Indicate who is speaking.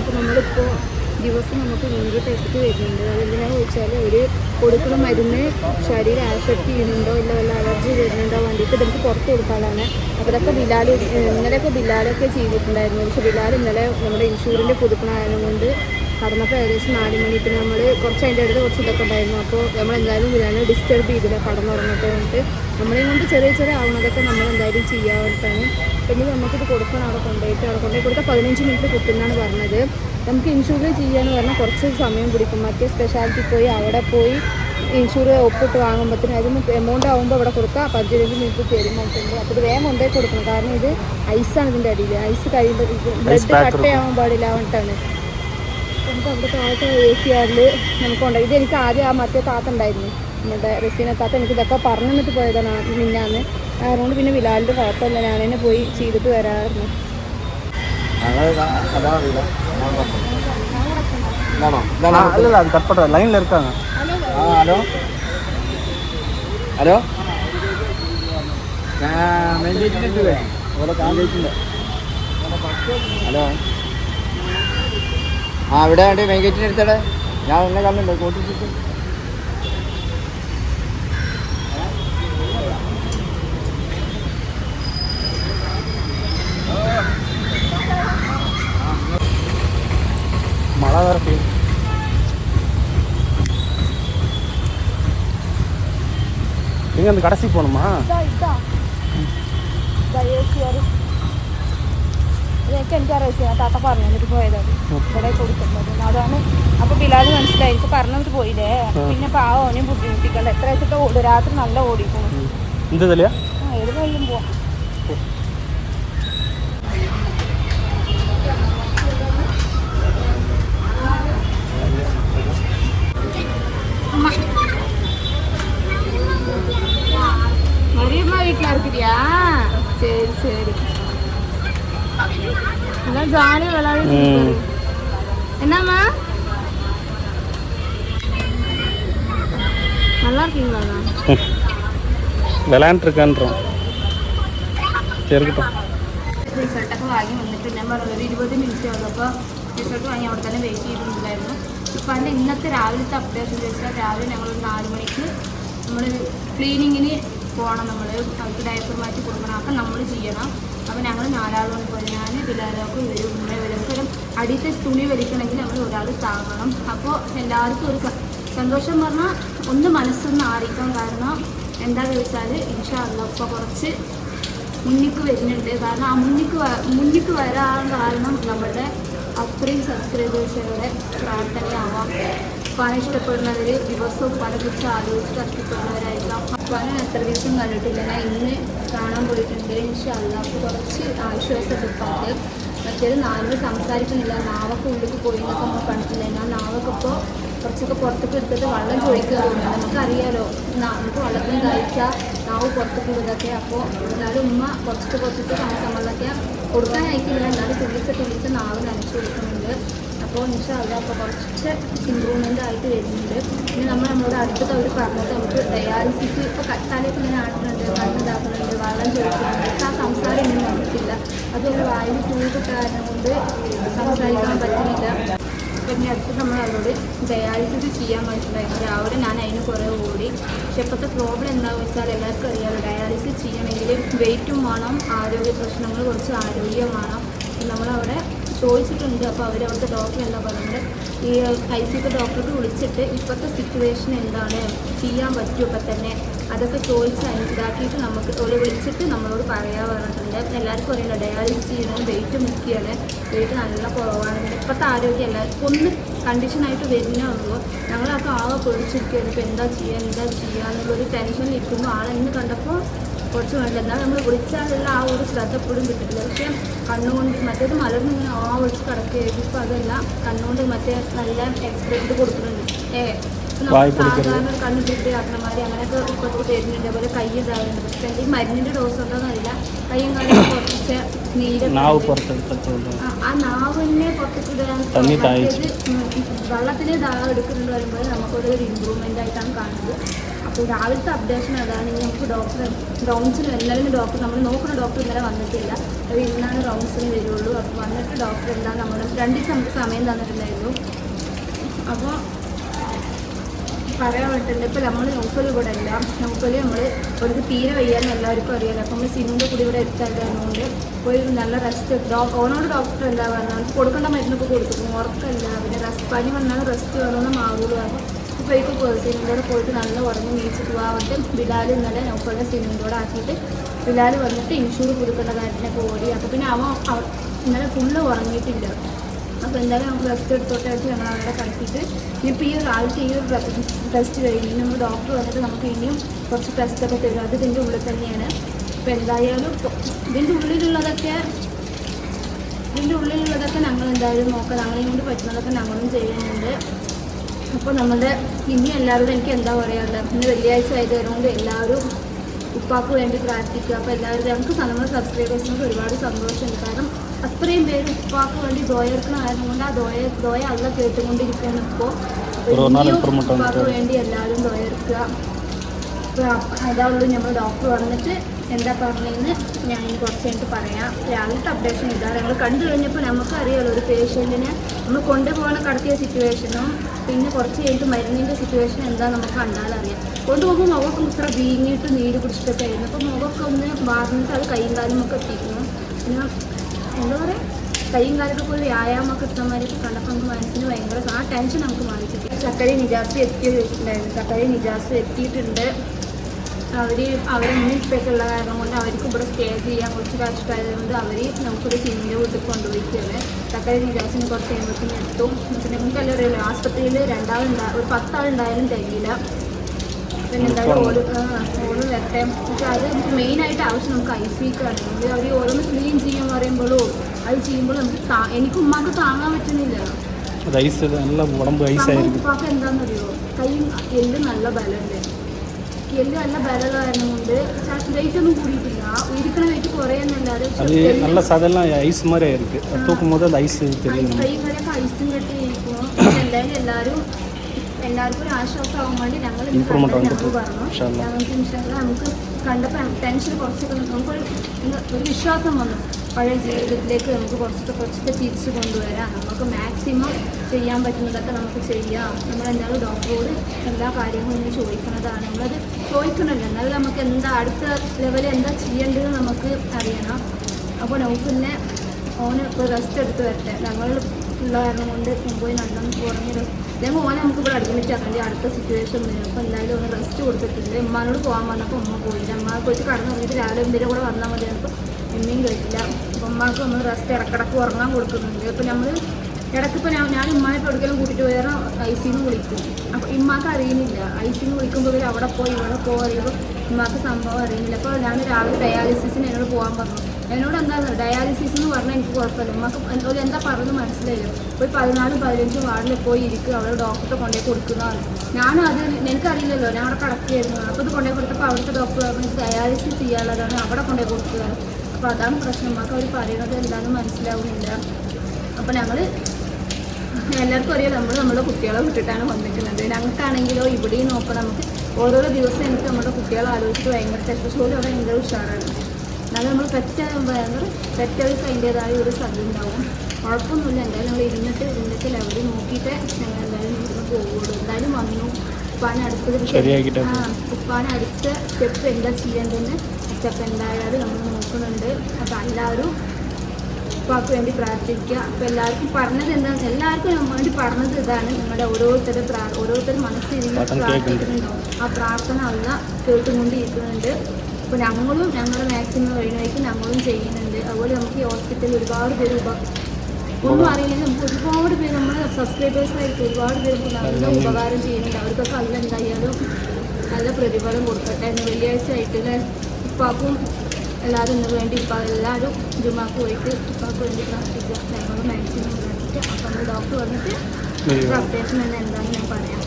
Speaker 1: ഇപ്പോൾ നമ്മളിപ്പോൾ ദിവസം നമുക്ക് നൂറ് ടെസ്റ്റ് വരുന്നുണ്ട്. അതെന്തിനാണെന്ന് വെച്ചാൽ ഒരു കൊടുക്കുന്ന മരുന്ന് ശരീരം ആക്സെപ്റ്റ് ചെയ്യുന്നുണ്ടോ ഇല്ല വല്ല അലർജി വരുന്നുണ്ടോ വേണ്ടിയിട്ട് നമുക്ക് പുറത്ത് കൊടുക്കാനാണ് അപ്പോൾ ഇതൊക്കെ ബിലാൽ ഇന്നലെയൊക്കെ ബിലാലൊക്കെ ചെയ്തിട്ടുണ്ടായിരുന്നു. പക്ഷേ ബിലാൽ ഇന്നലെ നമ്മുടെ ഇൻഷൂറിന്റെ പുതുക്കണമായത് കടന്നപ്പോൾ ഏകദേശം നാല് മണി. പിന്നെ നമ്മൾ കുറച്ച് അതിന്റെ അടുത്ത് കുറച്ച് ഇതൊക്കെ ഉണ്ടായിരുന്നു. അപ്പോൾ നമ്മൾ എന്തായാലും ബിരിയാണി ഡിസ്റ്റർബ് ചെയ്തില്ല കടന്നുറങ്ങട്ടെ എന്നിട്ട് നമ്മളെയും കൊണ്ട് ചെറിയ ചെറിയ ആവുന്നതൊക്കെ നമ്മൾ എന്തായാലും ചെയ്യാനായിട്ടാണ്. പിന്നെ നമുക്കിത് കൊടുക്കണം അവിടെ കൊണ്ടുപോയിട്ട് അവിടെ കൊണ്ടുപോയി കൊടുത്താൽ പതിനഞ്ച് മിനിറ്റ് കിട്ടുമെന്നാണ് പറഞ്ഞത്. നമുക്ക് ഇൻഷുർ ചെയ്യാന്ന് പറഞ്ഞാൽ കുറച്ച് സമയം പിടിക്കും. മറ്റേ സ്പെഷ്യാലിറ്റി പോയി അവിടെ പോയി ഇൻഷുർ ഒപ്പിട്ട് വാങ്ങുമ്പോഴത്തേന് അതിന് എമൗണ്ട് ആകുമ്പോൾ അവിടെ കൊടുക്കുക പതിനഞ്ച് മിനിറ്റ് തരുമ്പോട്ടുണ്ട് അപ്പോൾ ഇത് വേഗം കൊണ്ടുപോയി കൊടുക്കണം. കാരണം ഇത് ഐസാണ് ഇതിന്റെ അടിയിൽ ഐസ് കഴിയുമ്പോൾ ബ്ലഡ് കട്ടയാവാൻ പാടില്ല പറഞ്ഞിട്ടാണ്. നമുക്ക് അവിടെ താത്ത എ സി ആറിൽ നമുക്ക് ഉണ്ടായി ഇതെനിക്ക് ആദ്യം ആ മറ്റേ താത്ത ഉണ്ടായിരുന്നു. നമ്മുടെ റസീന താത്ത എനിക്ക് ഇതൊക്കെ പറഞ്ഞു തന്നിട്ട് പോയതാണ് മിന്നാന്ന്. അതുകൊണ്ട് പിന്നെ വിലാലിന്റെ കുഴപ്പമില്ല. ഞാൻ തന്നെ പോയി ചെയ്തിട്ട് വരാമായിരുന്നു
Speaker 2: ഹലോ? ഹലോ? ഹലോ? ആ ഇവിടെ ഉണ്ട് മെയിൻ ഗേറ്റിൻ്റെ അടുത്തടെ ഞാൻ എന്നെ കണ്ടുണ്ടോ കോട്ടിച്ചിട്ട്
Speaker 3: மழை வேறு பெய்யுது எங்கே அந்த கடைசி போகணுமா
Speaker 1: എനിക്ക് എനിക്കറിയാം താത്ത പറഞ്ഞു എന്നിട്ട് പോയത്. ഇവിടെ കൊടുക്കുന്നത്. അതാണ്. അപ്പൊ ബിലാൽ മനസ്സിലായി എനിക്ക് പറഞ്ഞിട്ട് പോയില്ലേ? പിന്നെ പാവം അവനെ ബുദ്ധിമുട്ടിക്കണ്ട എത്ര വെച്ചിട്ട് ഓടും? രാത്രി നല്ല ഓടിക്കും ഏത് വഴിയും പോവാം. വീട്ടിലാർക്കില്ല ശരി ശരി. ஜாலியாக விளையாடிட்டு இருக்காரு. என்னம்மா நல்லா இருக்கீங்களா
Speaker 3: விளையாண்டுருக்கான்றோம் சரி இருக்கட்டும்
Speaker 1: റിസൾട്ടൊക്കെ വാങ്ങി വന്നിട്ട് ഞാൻ പറഞ്ഞത് ഇരുപത് മിനിറ്റ് ആകുമ്പോൾ റിസൾട്ട് വാങ്ങി അവിടെ തന്നെ വെയിറ്റ് ചെയ്തിട്ടുണ്ടായിരുന്നു ഇപ്പം അതിൻ്റെ ഇന്നത്തെ രാവിലത്തെ അപ്ഡേഷൻ വെച്ചാൽ രാവിലെ ഞങ്ങൾ ഒരു നാല് മണിക്ക് നമ്മൾ ക്ലീനിങ്ങിന് പോകണം നമ്മൾ അവർക്ക് ഡയപ്പർ മാറ്റി കൊടുക്കണം അപ്പം നമ്മൾ ചെയ്യണം അപ്പോൾ ഞങ്ങൾ നാലാളുകൊണ്ട് പോയി. ഞാൻ പിള്ളേരൊക്കെ വരും. ഉമ്മ വരും. അടിയത്തെ തുണി വലിക്കണമെങ്കിൽ നമ്മൾ ഒരാൾ താങ്ങണം. അപ്പോൾ എല്ലാവർക്കും ഒരു സന്തോഷം പറഞ്ഞാൽ ഒന്ന് മനസ്സൊന്ന് ആറിക്കാൻ കാരണം എന്താ വെച്ചാൽ ഇൻഷാ അല്ല ഇപ്പോൾ കുറച്ച് മുന്നിക്ക് വരുന്നുണ്ട്. കാരണം ആ മുന്നിക്ക് മുന്നിക്ക് വരാൻ കാരണം നമ്മുടെ അത്രയും സബ്സ്ക്രൈബേഴ്സുകളുടെ പ്രാർത്ഥനയാവാം. പണം ഇഷ്ടപ്പെടുന്നവർ ദിവസവും പണം കുറിച്ച് ആലോചിച്ച് കഷ്ടപ്പെടുന്നവരായിരിക്കാം പണം എത്ര ദിവസം കണ്ടിട്ടില്ല. ഞാൻ ഇന്ന് കാണാൻ പോയിട്ടുണ്ട്. ഇൻഷല്ല അപ്പോൾ കുറച്ച് ആശ്വാസം കിട്ടാറ് മറ്റേത് നാലിന് സംസാരിക്കുന്നില്ല. നാവൊക്കെ ഉള്ളിൽ പോയി എന്നൊക്കെ നമ്മൾ കണ്ടിട്ടില്ല. എന്നാൽ നാവൊക്കെ ഇപ്പോൾ കുറച്ചൊക്കെ പുറത്തേക്ക് എടുത്തിട്ട് വെള്ളം ചോദിക്കാറുണ്ട്. നമുക്കറിയാലോ നമുക്ക് വെള്ളത്തിന് കഴിച്ചാൽ നാവ് പുറത്തേക്ക് ഇതൊക്കെ അപ്പോൾ എന്നാലും ഉമ്മ കുറച്ചിട്ട് കുറച്ചിട്ട് നമ്മളൊക്കെ കൊടുക്കാൻ അയക്കില്ല എന്നാലും തുള്ളിച്ച് തുള്ളിച്ച് നാവ് നനച്ച് കൊടുക്കുന്നുണ്ട്. അപ്പോൾ ഇൻഷാല്ല അപ്പോൾ കുറച്ച് ഇമ്പ്രൂവ്മെന്റ് ആയിട്ട് വരുന്നുണ്ട്. പിന്നെ നമ്മൾ നമ്മളോട് അടുത്തത് അവർ പറഞ്ഞത് നമുക്ക് ഡയാലിസിസ് ഇപ്പോൾ തലയൊക്കെ ഇങ്ങനെ ആടുന്നുണ്ട് കണ്ണുണ്ടാക്കുന്നുണ്ട് വെള്ളം ചോദിക്കുന്നുണ്ട്. ആ സംസാരം ഇനി നമുക്കില്ല അതുപോലെ വായു ട്യൂബ് കാരണം കൊണ്ട് സംസാരിക്കാൻ പറ്റുന്നില്ല. പിന്നെ അടുത്ത് നമ്മൾ അവരോട് ഡയാലിസിസ് ചെയ്യാൻ പറ്റുന്നുണ്ടായിരുന്നു രാവിലെ ഞാൻ അതിന് കുറേ ഓടി. പക്ഷെ ഇപ്പോഴത്തെ പ്രോബ്ലം എന്താണെന്ന് വെച്ചാൽ എല്ലാവർക്കും അറിയാമല്ലോ ഡയാലിസിസ് ചെയ്യണമെങ്കിൽ വെയിറ്റും വേണം ആരോഗ്യ പ്രശ്നങ്ങൾ കുറച്ച് ആരോഗ്യം വേണം. നമ്മളവിടെ ചോദിച്ചിട്ടുണ്ട്. അപ്പോൾ അവരവിടുത്തെ ഡോക്ടർ എന്താ പറയുന്നത് ഈ ഐ സിക്ക് ഡോക്ടർക്ക് വിളിച്ചിട്ട് ഇപ്പോഴത്തെ സിറ്റുവേഷൻ എന്താണ്? ചെയ്യാൻ പറ്റുമോ ഇപ്പം തന്നെ അതൊക്കെ ചോദിച്ച് ഇതാക്കിയിട്ട് നമുക്ക് ഒരു വിളിച്ചിട്ട് നമ്മളോട് പറയാൻ പറഞ്ഞിട്ടുണ്ട് എല്ലാവർക്കും അറിയില്ല ഡയാലിസിസ് ചെയ്യുന്നത് വെയിറ്റ് മുക്കിയാണ് വെയിറ്റ് നല്ല കുറവാണ്. ഇപ്പോഴത്തെ ആരോഗ്യം എല്ലാവർക്കും ഒന്ന് കണ്ടീഷനായിട്ട് വരുന്നേ ഉള്ളൂ. ഞങ്ങളൊക്കെ ആകെ പൊളിച്ചിരിക്കുകയാണ് ഇപ്പോൾ എന്താ ചെയ്യുക എന്താ ചെയ്യുക എന്നുള്ളൊരു ടെൻഷനിൽ ഇരിക്കുന്നു. ആളെ ഇന്ന് കണ്ടപ്പോൾ കുറച്ച് വേണ്ട? എന്നാൽ നമ്മൾ വിളിച്ചാലുള്ള ആ ഒരു ശ്രദ്ധ എപ്പോഴും കിട്ടില്ല പക്ഷേ കണ്ണുകൊണ്ട് മറ്റേത് മലർന്ന് ഇങ്ങനെ ആ വിളിച്ച് കിടക്കുകയായിരുന്നു. ഇപ്പോൾ അതല്ല കണ്ണുകൊണ്ട് മറ്റേ നല്ല എക്സ്പ്രസ് കൊടുക്കുന്നുണ്ട്. ഏ
Speaker 3: വായ പൊളിക്കരുത്.
Speaker 1: ഒരു കണ്ണ് ചുറ്റി ആക്കണമാതിരി അങ്ങനെയൊക്കെ ഇപ്പോൾ തരുന്നുണ്ട്. അതുപോലെ കൈ ഇതാവുന്നുണ്ട് പക്ഷേ ഈ മരുന്നിന്റെ ഡോസ് ഉണ്ടോന്ന് അറിയില്ല. കൈയും കാലും കുറച്ച് നീര്
Speaker 3: നാവ് പുറത്തെടുത്തോണ്ട്
Speaker 1: ആ, നാവിനെ പുറത്തേക്കിടാൻ
Speaker 3: തന്നി താഴ്ച.
Speaker 1: വെള്ളത്തിന് ദാഹം എടുക്കുന്നുണ്ട് വരുമ്പോൾ നമുക്കൊരു ഇമ്പ്രൂവ്മെന്റ് ആയിട്ടാണ് കാണുന്നത്. അപ്പോൾ രാവിലത്തെ അപ്ഡേഷൻ അതാണ്. ഇനി നമുക്ക് ഡോക്ടർ റൗണ്ട്സിന് എല്ലാവരും ഡോക്ടർ നമ്മൾ നോക്കുന്ന ഡോക്ടർ ഇന്നലെ വന്നിട്ടില്ല. അത് ഇന്നാണ് റൗണ്ട്സിന് വരുള്ളൂ. അപ്പോൾ വന്നിട്ട് ഡോക്ടർ എന്താ നമ്മൾ രണ്ട് സമയം തന്നിട്ടുണ്ടായിരുന്നു. അപ്പോൾ പറയാൻ പറ്റുന്നുണ്ട് ഇപ്പോൾ നമ്മൾ നോക്കൽ ഇവിടെ അല്ല നോക്കൽ നമ്മൾ ഒരു തീരെ വയ്യാന്ന് എല്ലാവർക്കും അറിയാലോ. അപ്പോൾ നമ്മൾ സിനിമയുടെ കൂടി ഇവിടെ എത്താറുണ്ട് പോയി നല്ല റെസ്റ്റ് ഓനോട് ഡോക്ടർ എന്താ പറഞ്ഞാൽ കൊടുക്കേണ്ട മരുന്നൊക്കെ കൊടുക്കും ഉറക്കല്ല. പിന്നെ റെസ്റ്റ് പനി വന്നാൽ റെസ്റ്റ് വേണമെന്ന് മാറുള്ളൂ പറഞ്ഞു. ഇപ്പോൾ എനിക്ക് സിനിമയോടെ പോയിട്ട് നല്ല ഉറങ്ങി നീച്ചിട്ട് പോകാവട്ടെ ബിലാൽ ഇന്നലെ നോക്കലിന്റെ സിനിമയോടെ ആക്കിയിട്ട് ബിലാൽ വന്നിട്ട് ഇൻഷൂർ കൊടുക്കേണ്ട കാര്യത്തിനൊക്കെ ഓടി അപ്പോൾ പിന്നെ അവൻ അവ- ഇന്നലെ ഫുള്ള് ഉറങ്ങിയിട്ടില്ല. അപ്പോൾ എന്തായാലും നമുക്ക് റെസ്റ്റ് എടുത്തോട്ടെ വെച്ച് ഞങ്ങൾ അവിടെ കളിച്ചിട്ട് ഇനിയിപ്പോൾ ഈ ഒരു ആൾക്ക് ഈ ഒരു ടെസ്റ്റ് കഴിഞ്ഞ് നമ്മൾ ഡോക്ടർ വന്നിട്ട് നമുക്ക് ഇനിയും കുറച്ച് ടെസ്റ്റൊക്കെ തരും. അത് ഇതിന്റെ ഉള്ളിൽ തന്നെയാണ്. അപ്പോൾ എന്തായാലും ഇതിന്റെ ഉള്ളിലുള്ളതൊക്കെ ഇതിന്റെ ഉള്ളിലുള്ളതൊക്കെ ഞങ്ങൾ എന്തായാലും നോക്കാം. ഞങ്ങളെയും കൊണ്ട് പറ്റുന്നതൊക്കെ ഞങ്ങളും ചെയ്യുന്നുണ്ട്. അപ്പോൾ നമ്മളുടെ ഇനി എല്ലാവരും എനിക്ക് എന്താ പറയാനുള്ളത്? ഇന്ന് വെള്ളിയാഴ്ച ആയതുകൊണ്ട് എല്ലാവരും ഉപ്പാക്ക് വേണ്ടി പ്രാർത്ഥിക്കുക. അപ്പോൾ എല്ലാവരും ഞങ്ങൾക്ക് നമ്മുടെ സബ്സ്ക്രൈബേഴ്സിനൊക്കെ ഒരുപാട് സന്തോഷമുണ്ട്. കാരണം അത്രയും പേര് ഉപ്പാക്ക് വേണ്ടി ദ്വയർക്കണമായതുകൊണ്ട് ആ ദോയ ദോയ അല്ല കേട്ടുകൊണ്ടിരിക്കുകയാണ് ഇപ്പോൾ ഉപ്പാക്ക്. വേണ്ടി എല്ലാവരും ദോയർക്കുക അപ്പോൾ അതാ ഉള്ളൂ നമ്മൾ ഡോക്ടർ വന്നിട്ട് എന്താ പറഞ്ഞതെന്ന് ഞാൻ കുറച്ച് കഴിഞ്ഞിട്ട് പറയാം. രാവിലത്തെ അപ്ഡേഷൻ ഇതാ. ഞങ്ങൾ കണ്ടു കഴിഞ്ഞപ്പോൾ നമുക്കറിയാലോ ഒരു പേഷ്യന്റിനെ നമ്മൾ കൊണ്ടുപോകണ കടത്തിയ സിറ്റുവേഷനും പിന്നെ കുറച്ച് കഴിഞ്ഞിട്ട് മരുന്നിന്റെ സിറ്റുവേഷൻ എന്താ നമുക്ക് കണ്ടാലറിയാം. കൊണ്ടുപോകുമ്പോൾ മുഖമൊക്കെ ഇത്ര വീങ്ങിയിട്ട് നീര് പിടിച്ചിട്ടൊക്കെ ആയിരുന്നു. അപ്പോൾ മുഖമൊക്കെ ഒന്ന് മാറിഞ്ഞിട്ട് അത് കൈയും കാലും ഒക്കെ എത്തിക്കുന്നു പിന്നെ എന്താ പറയുക കൈയും കാലൊക്കെ പോയി വ്യായാമമൊക്കെ ഇഷ്ടമാരൊക്കെ കണ്ടപ്പോൾ നമുക്ക് മനസ്സിന് ഭയങ്കര ആ ടെൻഷൻ നമുക്ക് മാറി കിട്ടി ചക്കരി നിജാസ് എത്തിയിട്ടുണ്ടായിരുന്നു ചക്കരി നിജാസ് എത്തിയിട്ടുണ്ട്. അവർ അവരൊന്നും ഉമ്മിപ്പൊക്കെ ഉള്ള കാരണം കൊണ്ട് അവർക്ക് ഇവിടെ സ്റ്റേ ചെയ്യാൻ കുറച്ച് കഷ്ടമായതുകൊണ്ട് അവർ നമുക്കൊരു സിനിമയുടെ വീട്ടിൽ കൊണ്ടുപോയിക്കുകയാണ്. തക്കാളി നിജാസിന് കുറച്ച് കഴിയുമ്പോഴത്തേക്കും എത്തും. പിന്നെ നമുക്ക് എല്ലാം അറിയില്ല ആസ്പത്രിയിൽ രണ്ടാളുണ്ടാ ഒരു പത്താളുണ്ടായാലും തികയില്ല. പിന്നെ എന്തായാലും ഓട് ഓട് വരട്ടെ പക്ഷെ അത് മെയിനായിട്ട് ആവശ്യം നമുക്ക് ഐ സിക്കാണ് നമ്മൾ അവർ ഓരോന്ന് ക്ലീൻ ചെയ്യാൻ പറയുമ്പോഴോ അത് ചെയ്യുമ്പോൾ നമുക്ക് താ- എനിക്ക് ഉമ്മാക്ക് താങ്ങാൻ പറ്റുന്നില്ല
Speaker 3: അത് ഐസ് നല്ല ഉടമ്പ്
Speaker 1: സംഭവം
Speaker 3: ഐസായിരിക്കും
Speaker 1: ഉപ്പാക്ക് എന്താണെന്നറിയോ കൈയും എല്ല് നല്ല ബലമുണ്ട് എല്ല് നല്ല ബലമുള്ള കാരണം കൊണ്ട് വെയിറ്റ് ഒന്നും കൂടിയിട്ടില്ല ഇരിക്കണ വെയിറ്റ് കുറയുന്നല്ലാതെ
Speaker 3: அது நல்ல சதெல்லாம் ஐஸ் மாதிரி இருக்கு அது தூக்கும் போது அந்த ஐஸ் தெரியும்
Speaker 1: കൈ കൈയൊക്കെ ഐസും കെട്ടി ഇരിക്കും എന്തായാലും എല്ലാവരും എല്ലാവർക്കും ഒരു ആശ്വാസമാകാൻ വേണ്ടി ഞങ്ങൾ ഞങ്ങൾ പറഞ്ഞു. ഞങ്ങൾക്ക് ഇൻഷാല്ല നമുക്ക് കണ്ടപ്പോൾ ടെൻഷൻ കുറച്ചൊക്കെ നമുക്കൊരു ഒരു വിശ്വാസം വന്നു. പഴയ ജീവിതത്തിലേക്ക് നമുക്ക് കുറച്ചൊക്കെ കുറച്ചൊക്കെ തിരിച്ചു കൊണ്ടുവരാം നമുക്ക് മാക്സിമം ചെയ്യാൻ പറ്റുന്നതൊക്കെ നമുക്ക് ചെയ്യാം. നമ്മൾ എന്തായാലും ഡോക്ടറോട് എല്ലാ കാര്യങ്ങളും ഇന്ന് ചോദിക്കുന്നതാണ്. നമ്മളത് ചോദിക്കണമല്ലോ. എന്നാലും നമുക്ക് എന്താ അടുത്ത ലെവലിൽ എന്താ ചെയ്യേണ്ടതെന്ന് നമുക്ക് അറിയണം. അപ്പോൾ നൗഫിനെ ഓന് ഇപ്പോൾ റെസ്റ്റ് എടുത്ത് വരട്ടെ. ഞങ്ങൾ ഉള്ള കാരണം കൊണ്ട് പോയി നല്ലോണം കുറഞ്ഞത് ഞങ്ങൾ ഓനെ നമുക്ക് ഇവിടെ അഡ്മിറ്റ് ആക്കേണ്ടി അടുത്ത സിറ്റുവേഷൻ വരും അപ്പോൾ എന്തായാലും ഒന്ന് റെസ്റ്റ് കൊടുത്തിട്ടുണ്ട്. ഉമ്മാനോട് പോകാൻ പറഞ്ഞപ്പോൾ ഉമ്മ പോയില്ല. ഉമ്മ പോയിട്ട് കടന്നു പോയിട്ട് രാവിലെ എന്തെങ്കിലും കൂടെ വന്നാൽ മതി അപ്പോൾ ഉമ്മയും കേട്ടില്ല. അപ്പോൾ ഉമ്മാക്ക് ഒന്ന് റെസ്റ്റ് ഇടക്കിടക്ക് ഉറങ്ങാൻ കൊടുക്കുന്നുണ്ട്. അപ്പോൾ നമ്മൾ ഇടയ്ക്ക് ഇപ്പോൾ ഞാൻ ഞാൻ ഇപ്പോൾ എവിടെയെങ്കിലും കൂട്ടിയിട്ട് വേറെ ഐ സിന്ന് വിളിക്കും. അപ്പോൾ ഇമ്മാക്ക് അറിയുന്നില്ല. ഐസിന്ന് സിന്ന് വിളിക്കുമ്പോൾ ഇവർ അവിടെ പോയി ഇവിടെ പോയി അറിയുമ്പോൾ ഉമ്മാക്ക് സംഭവം അറിയുന്നില്ല. അപ്പോൾ ഞാൻ രാവിലെ ഡയാലിസിസിന് എന്നോട് പോകാൻ പറഞ്ഞു. എന്നോട് എന്താ ഡയാലിസിസ് എന്ന് പറഞ്ഞാൽ എനിക്ക് കുഴപ്പമില്ല. ഉമ്മക്ക് ഒരു എന്താ പറഞ്ഞു മനസ്സിലായില്ല. പോയി പതിനാല് പതിനഞ്ച് വാർഡിൽ പോയി ഇരിക്കുക. അവിടെ ഡോക്ടറെ കൊണ്ടുപോയി കൊടുക്കുന്നതാണ്. ഞാനും അത് എനിക്കറിയില്ലല്ലോ. ഞാൻ അവിടെ കിടക്കുകയായിരുന്നു. അപ്പോൾ ഇത് കൊണ്ടേ കൊടുത്തപ്പോൾ അവിടുത്തെ ഡോക്ടർ പറഞ്ഞു ഡയാലിസിസ് ചെയ്യാനുള്ളതാണ് അവിടെ കൊണ്ടേ കൊടുക്കുക അപ്പോൾ അതാണ് പ്രശ്നം. ഉമ്മക്ക് അവർ പറയുന്നത് എന്താണെന്ന് മനസ്സിലാവുന്നില്ല. അപ്പോൾ ഞങ്ങൾ എല്ലാവർക്കും അറിയാം നമ്മൾ നമ്മുടെ കുട്ടികളെ വിട്ടിട്ടാണ് വന്നിരിക്കുന്നത്. ഞങ്ങൾക്കാണെങ്കിലോ ഇവിടെയും നോക്കണം. നമുക്ക് ഓരോരോ ദിവസം എനിക്ക് നമ്മുടെ കുട്ടികളെ ആലോചിച്ച് ഭയങ്കര ടെസ്റ്റോലും അവിടെ ഭയങ്കര ഉഷാറാണ്. എന്നാലും നമ്മൾ തെറ്റാകുമ്പോൾ ഭയങ്കര പെറ്റവർക്ക് അതിന്റേതായ ഒരു സദ്യ ഉണ്ടാവും. കുഴപ്പമൊന്നുമില്ല. എന്തായാലും നമ്മൾ ഇരുന്നിട്ട് ഇരുന്നിട്ട് ലെവലിൽ നോക്കിയിട്ട് ഞങ്ങൾ എന്തായാലും ഇവിടുന്ന് പോകുള്ളൂ എന്തായാലും വന്നു. ഉപ്പാനെ അടുത്തത് ഉപ്പാനെ അടുത്ത സ്റ്റെപ്പ് എന്താ ചെയ്യേണ്ടതെന്ന് സ്റ്റെപ്പ് എന്തായാലും നമ്മൾ നോക്കുന്നുണ്ട്. അപ്പോൾ എല്ലാവരും ഉപ്പാക്ക് വേണ്ടി പ്രാർത്ഥിക്കുക. അപ്പോൾ എല്ലാവർക്കും പറഞ്ഞത് എന്താണ് എല്ലാവർക്കും നമ്മൾ വേണ്ടി പറഞ്ഞത് ഇതാണ്. നിങ്ങളുടെ ഓരോരുത്തരുടെ പ്രാ ഓരോരുത്തരും മനസ്സിൽ
Speaker 3: പ്രാർത്ഥന
Speaker 1: പ്രാർത്ഥിക്കുന്നുണ്ടോ? ആ പ്രാർത്ഥന അല്ല കേട്ടുകൊണ്ടിരിക്കുന്നുണ്ട്. അപ്പോൾ ഞങ്ങളും ഞങ്ങളുടെ മാക്സിമം കഴിയുമായിരിക്കും ഞങ്ങളും ചെയ്യുന്നുണ്ട്. അതുപോലെ നമുക്ക് ഈ ഹോസ്പിറ്റലിൽ ഒരുപാട് പേര് ഒന്നും അറിയില്ല. നമുക്ക് ഒരുപാട് പേര് നമ്മുടെ സബ്സ്ക്രൈബേഴ്സായിട്ട് ഒരുപാട് പേർക്ക് നല്ല ഉപകാരം ചെയ്യുന്നുണ്ട്. അവർക്കൊക്കെ അതിൽ എന്തായാലും നല്ല പ്രതിഫലം കൊടുക്കട്ടെ എന്ന് വെള്ളിയാഴ്ച ആയിട്ട് അല്ലേ ഉപ്പാക്കും എല്ലാവരും ഇന്ന് വേണ്ടി ഇപ്പോൾ എല്ലാവരും ജുമാക്ക് പോയിട്ട് ഇപ്പാക്ക് വേണ്ടി പ്രാർത്ഥിക്കുക. ഞങ്ങൾ മാക്സിമം പ്രാർത്ഥിക്കുക അപ്പം ഡോക്ടർ വന്നിട്ട്. അപ്ഡേഷൻ എന്താണെന്ന് ഞാൻ പറയാം.